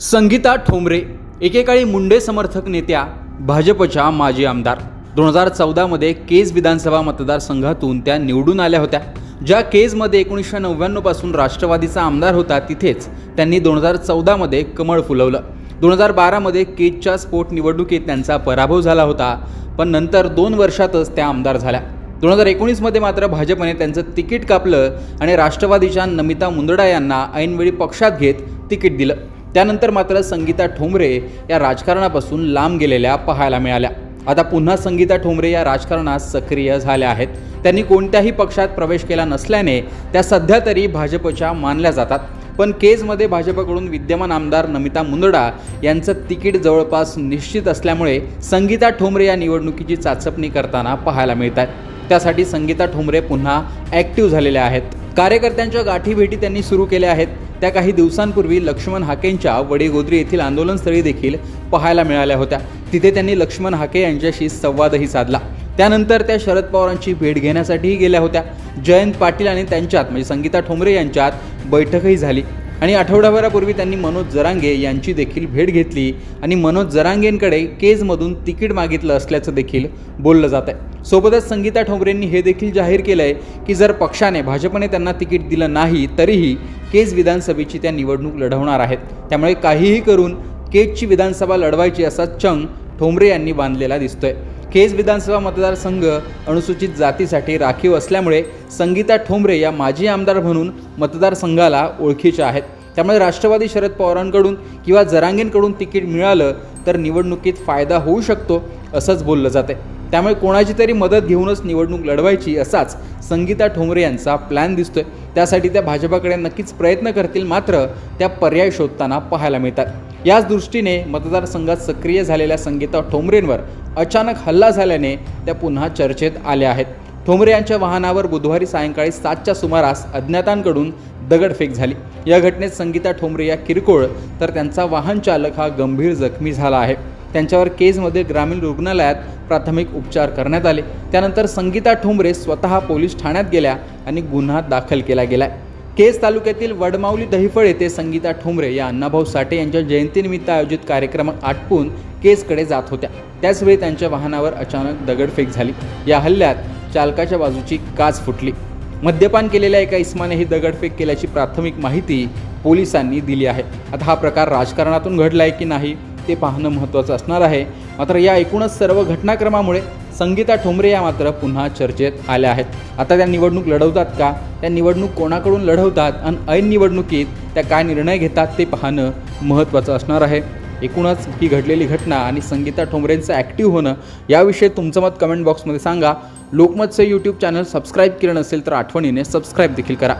संगीता ठोंबरे एकेकाळी मुंडे समर्थक नेत्या भाजपच्या माजी आमदार. दोन हजार चौदामध्ये केज विधानसभा मतदारसंघातून त्या निवडून आल्या होत्या. ज्या केजमध्ये एकोणीसशे नव्याण्णवपासून राष्ट्रवादीचा आमदार होता तिथेच त्यांनी दोन हजार चौदामध्ये कमळ फुलवलं. दोन हजार बारामध्ये केजच्या स्फोट निवडणुकीत त्यांचा पराभव झाला होता पण नंतर दोन वर्षातच त्या आमदार झाल्या. दोन हजार एकोणीसमध्ये मात्र भाजपने त्यांचं तिकीट कापलं आणि राष्ट्रवादीच्या नमिता मुंदडा यांना ऐनवेळी पक्षात घेत तिकीट दिलं. त्यानंतर मात्र संगीता ठोंबरे या राजकारणापासून लांब गेलेल्या पाहायला मिळाल्या. आता पुन्हा संगीता ठोंबरे या राजकारणात सक्रिय झाल्या आहेत. त्यांनी कोणत्याही पक्षात प्रवेश केला नसल्याने त्या सध्या तरी भाजपच्या मानल्या जातात. पण केजमध्ये भाजपकडून विद्यमान आमदार नमिता मुंदडा यांचं तिकीट जवळपास निश्चित असल्यामुळे संगीता ठोंबरे या निवडणुकीची चाचपणी करताना पाहायला मिळत आहेत त्यासाठी संगीता ठोंबरे पुन्हा ॲक्टिव्ह झालेल्या आहेत. कार्यकर्त्यांच्या गाठीभेटी त्यांनी सुरू केल्या आहेत. त्या काही दिवसांपूर्वी लक्ष्मण हाकेंच्या वडेगोद्री येथील आंदोलनस्थळी देखील पाहायला मिळाल्या होत्या. तिथे त्यांनी लक्ष्मण हाके यांच्याशी संवादही साधला. त्यानंतर त्या शरद पवारांची भेट घेण्यासाठीही गेल्या होत्या. जयंत पाटील आणि त्यांच्यात म्हणजे संगीता ठोंबरे यांच्यात बैठकही झाली. आणि आठवडाभरापूर्वी त्यांनी मनोज जरांगे यांची देखील भेट घेतली. आणि मनोज जरांगेंकडे केजमधून तिकीट मागितलं असल्याचं देखील बोललं जात आहे सोबतच संगीता ठोंबरेंनी हे देखील जाहीर केलं आहे की जर पक्षाने भाजपने त्यांना तिकीट दिलं नाही तरीही केज विधानसभेची त्या निवडणूक लढवणार आहेत. त्यामुळे काहीही करून केजची विधानसभा लढवायची असा चंग ठोंबरे यांनी बांधलेला दिसतोय. केज विधानसभा मतदारसंघ अनुसूचित जातीसाठी राखीव असल्यामुळे संगीता ठोंबरे या माजी आमदार म्हणून मतदारसंघाला ओळखीच्या आहेत. त्यामुळे राष्ट्रवादी शरद पवारांकडून किंवा जरांगेंकडून तिकीट मिळालं तर निवडणुकीत फायदा होऊ शकतो असंच बोललं जाते त्यामुळे कोणाची तरी मदत घेऊनच निवडणूक लढवायची असाच संगीता ठोंबरे यांचा प्लॅन दिसतोय. त्यासाठी त्या भाजपाकडे नक्कीच प्रयत्न करतील मात्र त्या पर्याय शोधताना पाहायला मिळतात. याच दृष्टीने मतदारसंघात सक्रिय झालेल्या संगीता ठोंबरेंवर अचानक हल्ला झाल्याने त्या पुन्हा चर्चेत आल्या आहेत. ठोंबरे यांच्या वाहनावर बुधवारी सायंकाळी सातच्या सुमारास अज्ञातांकडून दगडफेक झाली. या घटनेत संगीता ठोंबरे या किरकोळ तर त्यांचा वाहन चालक हा गंभीर जखमी झाला आहे. त्यांच्यावर केजमध्ये ग्रामीण रुग्णालयात प्राथमिक उपचार करण्यात आले. त्यानंतर संगीता ठोंबरे स्वतः पोलीस ठाण्यात गेल्या आणि गुन्हा दाखल केला गेलाय. केज तालुक्यातील वडमाऊली दहिफळ येथे संगीता ठोंबरे या अण्णाभाऊ साठे यांच्या जयंतीनिमित्त आयोजित कार्यक्रम आटपून केजकडे जात होत्या. त्याचवेळी त्यांच्या वाहनावर अचानक दगडफेक झाली. या हल्ल्यात चालकाच्या बाजूची काच फुटली. मद्यपान केलेल्या एका इस्माने ही दगडफेक केल्याची प्राथमिक माहिती पोलिसांनी दिली आहे. आता हा प्रकार राजकारणातून घडला आहे की नाही ते पाहणं महत्त्वाचं असणार आहे. मात्र या एकूणच सर्व घटनाक्रमामुळे संगीता ठोंबरे या मात्र पुन्हा चर्चेत आल्या आहेत. आता त्या निवडणूक लढवतात का? त्या निवडणूक कोणाकडून लढवतात? आणि ऐन निवडणुकीत त्या काय निर्णय घेतात ते पाहणं महत्त्वाचं असणार आहे. एकूणच ही घडलेली घटना आणि संगीता ठोंबरेंचं ॲक्टिव्ह होणं याविषयी तुमचं मत कमेंट बॉक्समध्ये सांगा. लोकमतचं यूट्यूब चॅनल सबस्क्राईब केलं नसेल तर आठवणीने सबस्क्राईब देखील करा.